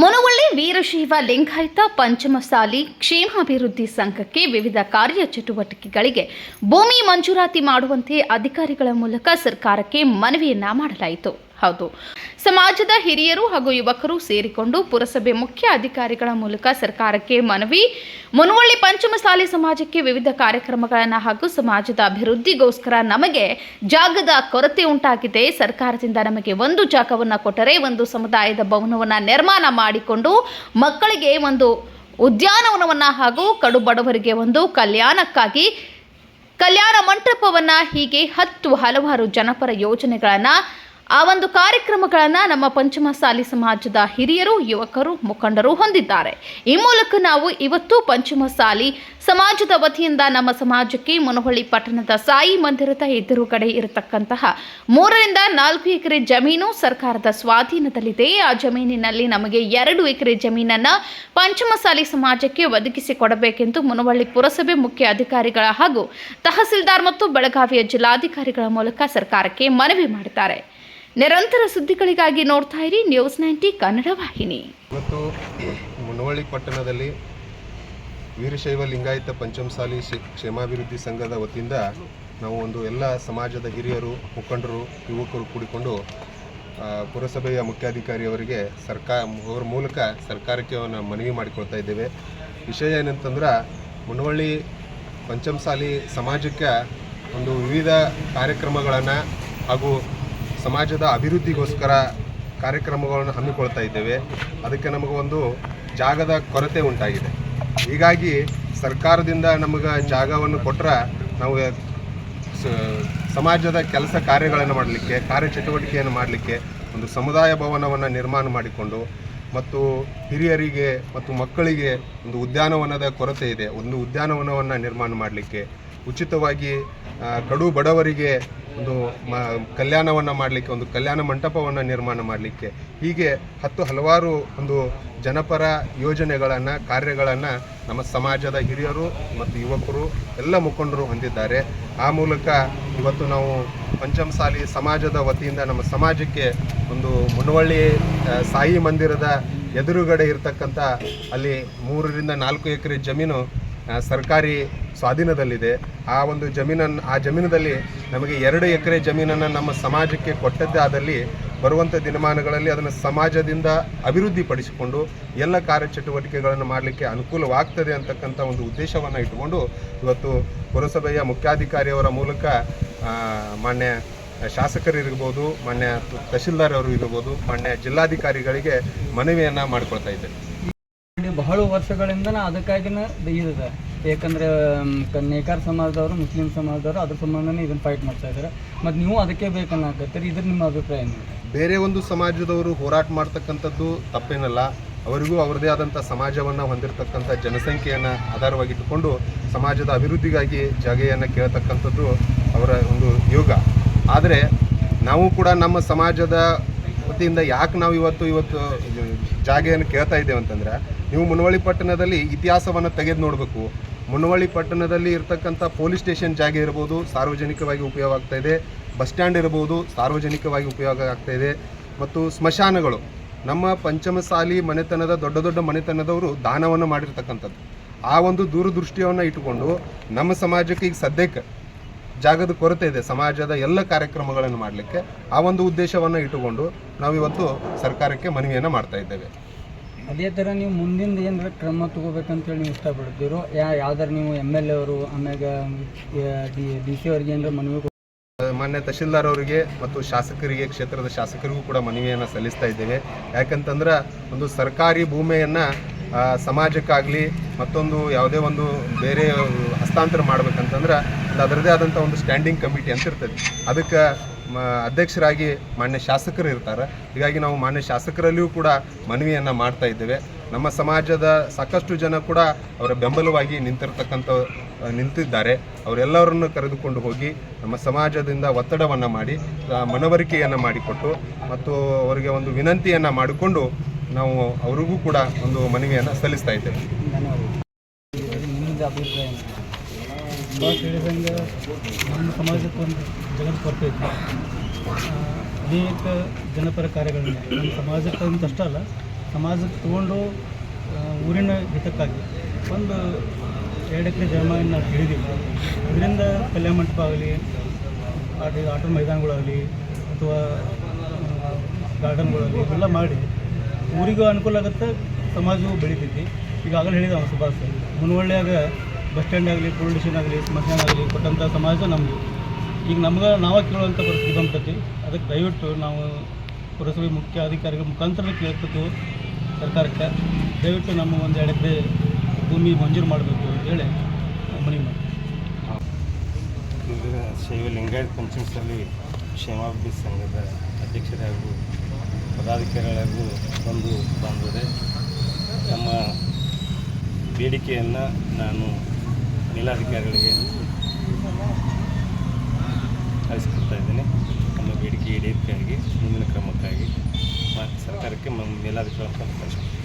ಮುನವಳ್ಳಿ ವೀರಶೈವ ಲಿಂಗಾಯತ ಪಂಚಮಸಾಲಿ ಕ್ಷೇಮಾಭಿವೃದ್ಧಿ ಸಂಘಕ್ಕೆ ವಿವಿಧ ಕಾರ್ಯಚಟುವಟಿಕೆಗಳಿಗೆ ಭೂಮಿ ಮಂಜೂರಾತಿ ಮಾಡುವಂತೆ ಅಧಿಕಾರಿಗಳ ಮೂಲಕ ಸರ್ಕಾರಕ್ಕೆ ಮನವಿಯನ್ನ ಮಾಡಲಾಯಿತು. ಹೌದು. ಸಮಾಜದ ಹಿರಿಯರು ಹಾಗೂ ಯುವಕರು ಸೇರಿಕೊಂಡು ಪುರಸಭೆ ಮುಖ್ಯ ಅಧಿಕಾರಿಗಳ ಮೂಲಕ ಸರ್ಕಾರಕ್ಕೆ ಮನವಿ. ಮುನವಳ್ಳಿ ಪಂಚಮಸಾಲಿ ಸಮಾಜಕ್ಕೆ ವಿವಿಧ ಕಾರ್ಯಕ್ರಮಗಳನ್ನು ಹಾಗೂ ಸಮಾಜದ ಅಭಿವೃದ್ಧಿಗೋಸ್ಕರ ನಮಗೆ ಜಾಗದ ಕೊರತೆ ಉಂಟಾಗಿದೆ. ಸರ್ಕಾರದಿಂದ ನಮಗೆ ಒಂದು ಜಾಗವನ್ನು ಕೊಟ್ಟರೆ ಒಂದು ಸಮುದಾಯದ ಭವನವನ್ನು ನಿರ್ಮಾಣ ಮಾಡಿಕೊಂಡು ಮಕ್ಕಳಿಗೆ ಒಂದು ಉದ್ಯಾನವನವನ್ನು ಹಾಗೂ ಕಡು ಬಡವರಿಗೆ ಒಂದು ಕಲ್ಯಾಣಕ್ಕಾಗಿ ಕಲ್ಯಾಣ ಮಂಟಪವನ್ನು ಹೀಗೆ ಹತ್ತು ಹಲವಾರು ಜನಪರ ಯೋಜನೆಗಳನ್ನು ಆ ಒಂದು ಕಾರ್ಯಕ್ರಮಗಳನ್ನು ನಮ್ಮ ಪಂಚಮಸಾಲಿ ಸಮಾಜದ ಹಿರಿಯರು, ಯುವಕರು, ಮುಖಂಡರು ಹೊಂದಿದ್ದಾರೆ. ಈ ಮೂಲಕ ನಾವು ಇವತ್ತು ಪಂಚಮಸಾಲಿ ಸಮಾಜದ ವತಿಯಿಂದ ನಮ್ಮ ಸಮಾಜಕ್ಕೆ ಮುನಹಳ್ಳಿ ಪಟ್ಟಣದ ಸಾಯಿ ಮಂದಿರದ ಎದುರುಗಡೆ ಇರತಕ್ಕಂತಹ ಮೂರರಿಂದ ನಾಲ್ಕು ಎಕರೆ ಜಮೀನು ಸರ್ಕಾರದ ಸ್ವಾಧೀನದಲ್ಲಿದೆ. ಆ ಜಮೀನಿನಲ್ಲಿ ನಮಗೆ ಎರಡು ಎಕರೆ ಜಮೀನನ್ನು ಪಂಚಮಸಾಲಿ ಸಮಾಜಕ್ಕೆ ಒದಗಿಸಿ ಕೊಡಬೇಕೆಂದು ಮುನವಳ್ಳಿ ಪುರಸಭೆ ಮುಖ್ಯ ಅಧಿಕಾರಿಗಳ ಹಾಗೂ ತಹಸೀಲ್ದಾರ್ ಮತ್ತು ಬೆಳಗಾವಿಯ ಜಿಲ್ಲಾಧಿಕಾರಿಗಳ ಮೂಲಕ ಸರ್ಕಾರಕ್ಕೆ ಮನವಿ ಮಾಡಿದ್ದಾರೆ. ನಿರಂತರ ಸುದ್ದಿಗಳಿಗಾಗಿ ನೋಡ್ತಾ ಇರಿ ನ್ಯೂಸ್ ನೈಂಟಿ ಕನ್ನಡ ವಾಹಿನಿ. ಇವತ್ತು ಮುನವಳ್ಳಿ ಪಟ್ಟಣದಲ್ಲಿ ವೀರಶೈವ ಲಿಂಗಾಯತ ಪಂಚಮಸಾಲಿ ಕ್ಷೇಮಾಭಿವೃದ್ಧಿ ಸಂಘದ ವತಿಯಿಂದ ನಾವು ಒಂದು ಎಲ್ಲ ಸಮಾಜದ ಹಿರಿಯರು, ಮುಖಂಡರು, ಯುವಕರು ಕೂಡಿಕೊಂಡು ಪುರಸಭೆಯ ಮುಖ್ಯಾಧಿಕಾರಿಯವರಿಗೆ ಸರ್ಕಾರ ಅವರ ಮೂಲಕ ಸರ್ಕಾರಕ್ಕೆ ಅವನ್ನ ಮನವಿ ಮಾಡಿಕೊಳ್ತಾ ಇದ್ದೇವೆ. ವಿಷಯ ಏನಂತಂದ್ರೆ ಮುನವಳ್ಳಿ ಪಂಚಮಸಾಲಿ ಸಮಾಜಕ್ಕೆ ಒಂದು ವಿವಿಧ ಕಾರ್ಯಕ್ರಮಗಳನ್ನು ಹಾಗೂ ಸಮಾಜದ ಅಭಿವೃದ್ಧಿಗೋಸ್ಕರ ಕಾರ್ಯಕ್ರಮಗಳನ್ನು ಹಮ್ಮಿಕೊಳ್ತಾ ಇದ್ದೇವೆ. ಅದಕ್ಕೆ ನಮಗೆ ಒಂದು ಜಾಗದ ಕೊರತೆ ಉಂಟಾಗಿದೆ. ಹೀಗಾಗಿ ಸರ್ಕಾರದಿಂದ ನಮಗೆ ಜಾಗವನ್ನು ಕೊಟ್ಟರೆ ನಾವು ಸಮಾಜದ ಕೆಲಸ ಕಾರ್ಯಗಳನ್ನು ಮಾಡಲಿಕ್ಕೆ, ಕಾರ್ಯಚಟುವಟಿಕೆಯನ್ನು ಮಾಡಲಿಕ್ಕೆ ಒಂದು ಸಮುದಾಯ ಭವನವನ್ನು ನಿರ್ಮಾಣ ಮಾಡಿಕೊಂಡು ಮತ್ತು ಹಿರಿಯರಿಗೆ ಮತ್ತು ಮಕ್ಕಳಿಗೆ ಒಂದು ಉದ್ಯಾನವನದ ಕೊರತೆ ಇದೆ. ಒಂದು ಉದ್ಯಾನವನವನ್ನು ನಿರ್ಮಾಣ ಮಾಡಲಿಕ್ಕೆ ಉಚಿತವಾಗಿ ಕಡು ಬಡವರಿಗೆ ಒಂದು ಮ, ಕಲ್ಯಾಣವನ್ನು ಮಾಡಲಿಕ್ಕೆ, ಒಂದು ಕಲ್ಯಾಣ ಮಂಟಪವನ್ನು ನಿರ್ಮಾಣ ಮಾಡಲಿಕ್ಕೆ. ಹೀಗೆ ಹತ್ತು ಹಲವಾರು ಒಂದು ಜನಪರ ಯೋಜನೆಗಳನ್ನು, ಕಾರ್ಯಗಳನ್ನು ನಮ್ಮ ಸಮಾಜದ ಹಿರಿಯರು ಮತ್ತು ಯುವಕರು ಎಲ್ಲ ಮುಖಂಡರು ಹೊಂದಿದ್ದಾರೆ. ಆ ಮೂಲಕ ಇವತ್ತು ನಾವು ಪಂಚಮಸಾಲಿ ಸಮಾಜದ ವತಿಯಿಂದ ನಮ್ಮ ಸಮಾಜಕ್ಕೆ ಒಂದು ಮುನವಳ್ಳಿ ಸಾಯಿ ಮಂದಿರದ ಎದುರುಗಡೆ ಇರತಕ್ಕಂಥ ಅಲ್ಲಿ ಮೂರರಿಂದ ನಾಲ್ಕು ಎಕರೆ ಜಮೀನು ಸರ್ಕಾರಿ ಸ್ವಾಧೀನದಲ್ಲಿದೆ. ಆ ಒಂದು ಜಮೀನನ್ನು ಆ ಜಮೀನದಲ್ಲಿ ನಮಗೆ ಎರಡು ಎಕರೆ ಜಮೀನನ್ನು ನಮ್ಮ ಸಮಾಜಕ್ಕೆ ಕೊಟ್ಟದ್ದೇ ಆದಲ್ಲಿ ಬರುವಂಥ ದಿನಮಾನಗಳಲ್ಲಿ ಅದನ್ನು ಸಮಾಜದಿಂದ ಅಭಿವೃದ್ಧಿಪಡಿಸಿಕೊಂಡು ಎಲ್ಲ ಕಾರ್ಯಚಟುವಟಿಕೆಗಳನ್ನು ಮಾಡಲಿಕ್ಕೆ ಅನುಕೂಲವಾಗ್ತದೆ ಅಂತಕ್ಕಂಥ ಒಂದು ಉದ್ದೇಶವನ್ನು ಇಟ್ಟುಕೊಂಡು ಇವತ್ತು ಪುರಸಭೆಯ ಮುಖ್ಯಾಧಿಕಾರಿಯವರ ಮೂಲಕ ಮಾನ್ಯ ಶಾಸಕರಿರ್ಬೋದು, ಮಾನ್ಯ ತಹಶೀಲ್ದಾರ್ ಅವರು ಇರ್ಬೋದು, ಮಾನ್ಯ ಜಿಲ್ಲಾಧಿಕಾರಿಗಳಿಗೆ ಮನವಿಯನ್ನು ಮಾಡಿಕೊಳ್ತಾ ಇದ್ದೇನೆ. ಬಹಳ ವರ್ಷಗಳಿಂದ ಅದಕ್ಕಾಗಿನ ಇದೆ ಏಕಂದ್ರೆ ನೇಕಾರ ಸಮಾಜದವರು, ಮುಸ್ಲಿಂ ಸಮಾಜದವರು ಅದ್ರ ಸಂಬಂಧನೇ ಇದನ್ನು ಫೈಟ್ ಮಾಡ್ತಾ ಇದ್ದಾರೆ ಮತ್ತು ನೀವು ಅದಕ್ಕೆ ಬೇಕನ್ನಾಗತ್ತೀರಿ ಇದ್ರ ನಿಮ್ಮ ಅಭಿಪ್ರಾಯ ಏನು? ಬೇರೆ ಒಂದು ಸಮಾಜದವರು ಹೋರಾಟ ಮಾಡ್ತಕ್ಕಂಥದ್ದು ತಪ್ಪೇನಲ್ಲ, ಅವರಿಗೂ ಅವರದೇ ಆದಂಥ ಸಮಾಜವನ್ನು ಹೊಂದಿರತಕ್ಕಂಥ ಜನಸಂಖ್ಯೆಯನ್ನು ಆಧಾರವಾಗಿಟ್ಟುಕೊಂಡು ಸಮಾಜದ ಅಭಿವೃದ್ಧಿಗಾಗಿ ಜಾಗೆಯನ್ನು ಕೇಳತಕ್ಕಂಥದ್ದು ಅವರ ಒಂದು ಯೋಗ. ಆದರೆ, ನಾವು ಕೂಡ ನಮ್ಮ ಸಮಾಜದ ವತಿಯಿಂದ ಯಾಕೆ ನಾವು ಇವತ್ತು ಇವತ್ತು ಜಾಗೆಯನ್ನು ಕೇಳ್ತಾ ಇದ್ದೇವೆ ಅಂತಂದ್ರೆ ನೀವು ಮುನವಳ್ಳಿ ಪಟ್ಟಣದಲ್ಲಿ ಇತಿಹಾಸವನ್ನು ತೆಗೆದು ನೋಡಬೇಕು. ಮುನವಳ್ಳಿ ಪಟ್ಟಣದಲ್ಲಿ ಇರತಕ್ಕಂಥ ಪೊಲೀಸ್ ಸ್ಟೇಷನ್ ಜಾಗ ಇರ್ಬೋದು, ಸಾರ್ವಜನಿಕವಾಗಿ ಉಪಯೋಗ ಆಗ್ತಾ ಇದೆ. ಬಸ್ ಸ್ಟ್ಯಾಂಡ್ ಇರ್ಬೋದು, ಸಾರ್ವಜನಿಕವಾಗಿ ಉಪಯೋಗ ಆಗ್ತಾ ಇದೆ. ಮತ್ತು ಸ್ಮಶಾನಗಳು. ನಮ್ಮ ಪಂಚಮಸಾಲಿ ಮನೆತನದ, ದೊಡ್ಡ ದೊಡ್ಡ ಮನೆತನದವರು ದಾನವನ್ನು ಮಾಡಿರ್ತಕ್ಕಂಥದ್ದು. ಆ ಒಂದು ದೂರದೃಷ್ಟಿಯನ್ನು ಇಟ್ಟುಕೊಂಡು ನಮ್ಮ ಸಮಾಜಕ್ಕೆ ಈಗ ಸದ್ಯಕ್ಕೆ ಜಾಗದ ಕೊರತೆ ಇದೆ. ಸಮಾಜದ ಎಲ್ಲ ಕಾರ್ಯಕ್ರಮಗಳನ್ನು ಮಾಡಲಿಕ್ಕೆ ಆ ಒಂದು ಉದ್ದೇಶವನ್ನು ಇಟ್ಟುಕೊಂಡು ನಾವಿವತ್ತು ಸರ್ಕಾರಕ್ಕೆ ಮನವಿಯನ್ನು ಮಾಡ್ತಾ ಇದ್ದೇವೆ. ಅದೇ ಥರ ನೀವು ಮುಂದಿಂದ ಏನಾರ ಕ್ರಮ ತಗೋಬೇಕಂತೇಳಿ ನೀವು ಇಷ್ಟಪಡ್ತೀರೋ, ಯಾ ಯಾವ್ದಾರು ನೀವು ಎಂ ಎಲ್ ಎ ಅವರು, ಆಮ್ಯಾಗ ಡಿ ಡಿ ಸಿ ಅವ್ರಿಗೆ ಏನಾರ ಮನವಿ ಮಾನ್ಯ ತಹಶೀಲ್ದಾರ್ ಅವರಿಗೆ ಮತ್ತು ಶಾಸಕರಿಗೆ, ಕ್ಷೇತ್ರದ ಶಾಸಕರಿಗೂ ಕೂಡ ಮನವಿಯನ್ನು ಸಲ್ಲಿಸ್ತಾ ಇದ್ದೇವೆ. ಯಾಕಂತಂದ್ರೆ ಒಂದು ಸರ್ಕಾರಿ ಭೂಮಿಯನ್ನು ಸಮಾಜಕ್ಕಾಗಲಿ ಮತ್ತೊಂದು ಯಾವುದೇ ಒಂದು ಬೇರೆ ಹಸ್ತಾಂತರ ಮಾಡ್ಬೇಕಂತಂದ್ರೆ ಅದರದೇ ಆದಂಥ ಒಂದು ಸ್ಟ್ಯಾಂಡಿಂಗ್ ಕಮಿಟಿ ಅಂತ ಇರ್ತದೆ. ಅದಕ್ಕೆ ಅಧ್ಯಕ್ಷರಾಗಿ ಮಾನ್ಯ ಶಾಸಕರು ಇರ್ತಾರೆ. ಹೀಗಾಗಿ ನಾವು ಮಾನ್ಯ ಶಾಸಕರಲ್ಲಿಯೂ ಕೂಡ ಮನವಿಯನ್ನು ಮಾಡ್ತಾ ಇದ್ದೇವೆ. ನಮ್ಮ ಸಮಾಜದ ಸಾಕಷ್ಟು ಜನ ಕೂಡ ಅವರ ಬೆಂಬಲವಾಗಿ ನಿಂತಿರ್ತಕ್ಕಂಥ ನಿಂತಿದ್ದಾರೆ. ಅವರೆಲ್ಲರನ್ನು ಕರೆದುಕೊಂಡು ಹೋಗಿ ನಮ್ಮ ಸಮಾಜದಿಂದ ಒತ್ತಡವನ್ನು ಮಾಡಿ ಮನವರಿಕೆಯನ್ನು ಮಾಡಿಕೊಟ್ಟು ಮತ್ತು ಅವರಿಗೆ ಒಂದು ವಿನಂತಿಯನ್ನು ಮಾಡಿಕೊಂಡು ನಾವು ಅವರಿಗೂ ಕೂಡ ಒಂದು ಮನವಿಯನ್ನು ಸಲ್ಲಿಸ್ತಾ ಇದ್ದೇವೆ ಧನ್ಯವಾದಗಳು ನಿಮ್ಮದು ಅಭಿಪ್ರಾಯ ಏನು ಬಾಸ್ ಹೇಳಿದಂಗೆ ನಮ್ಮ ಸಮಾಜಕ್ಕೆ ಒಂದು ಜಗದ ಕೊರತೆ ಇತ್ತು ಅನೇಕ ಜನಪರ ಕಾರ್ಯಗಳನ್ನ ನಮ್ಮ ಸಮಾಜಕ್ಕೆ ಅಂತ ಅಷ್ಟೇ ಅಲ್ಲ, ಸಮಾಜಕ್ಕೆ ತಗೊಂಡು ಊರಿನ ಹಿತಕ್ಕಾಗಿ ಒಂದು ಎರಡು ಎಕರೆ ಜಮೀನು ನಾವು ಇದರಿಂದ ಕಲ್ಯಾಣ ಮಂಟಪ ಆಗಲಿ, ಆಟ, ಆಟದ ಮೈದಾನಗಳಾಗಲಿ, ಅಥವಾ ಗಾರ್ಡನ್ಗಳಾಗಲಿ, ಇವೆಲ್ಲ ಮಾಡಿ ಊರಿಗೂ ಅನುಕೂಲ ಆಗುತ್ತೆ, ಸಮಾಜವೂ ಬೆಳಿತೈತಿ. ಈಗಾಗಲೇ ಹೇಳಿದ ಸುಭಾಷ್ ಮುನವಳ್ಳಿಯಾಗ ಬಸ್ ಸ್ಟ್ಯಾಂಡ್ ಆಗಲಿ, ಪೊಲೀಸ್ ಸ್ಟೇಷನ್ ಆಗಲಿ, ಸ್ಮಶಾನ ಆಗಲಿ ಕೊಟ್ಟಂಥ ಸಮಾಜ ನಮ್ಮದು ಈಗ ನಮ್ಗೆ ನಾವೇ ಕೇಳುವಂಥ ಪರಿಸ್ಥಿತಿ ಬಂದ್ಬಿಟ್ಟೈತಿ ಅದಕ್ಕೆ ದಯವಿಟ್ಟು ನಾವು ಪುರಸಭೆ ಮುಖ್ಯ ಅಧಿಕಾರಿಗಳ ಮುಖಾಂತರ ಕೇಳ್ಕೊತೀವಿ ಸರ್ಕಾರಕ್ಕೆ ದಯವಿಟ್ಟು ನಮ್ಮ ಒಂದು ಎರಡು ಎಕರೆ ಭೂಮಿ ಮಂಜೂರು ಮಾಡಬೇಕು ಅಂತೇಳಿ ಮನವಿ ಮಾಡಿ ಶೈವ ಲಿಂಗಾಯತ ಪಂಚಾಯತ್ನಲ್ಲಿ ಕ್ಷೇಮಾಭಿವೃದ್ಧಿ ಸಂಘದ ಅಧ್ಯಕ್ಷರಾಗೂ ಪದಾಧಿಕಾರಿಗಳಿಗೂ ಬಂದು ಬಂದಿದೆ ನಮ್ಮ ಬೇಡಿಕೆಯನ್ನು ನಾನು ಮೇಲಾಧಿಕಾರಿಗಳಿಗೆ ಕಳಿಸ್ಕೊಡ್ತಾ ಇದ್ದೇನೆ. ನಮ್ಮ ಬೇಡಿಕೆ ಈಡೇರಿಕೆಯಾಗಿ ಮುಂದಿನ ಕ್ರಮಕ್ಕಾಗಿ ಸರ್ಕಾರಕ್ಕೆ ನಮ್ಮ ಮೇಲಾಧಿಕಾರಿ ಕಳಿಸ್ಕೊಡ್ತೀನಿ.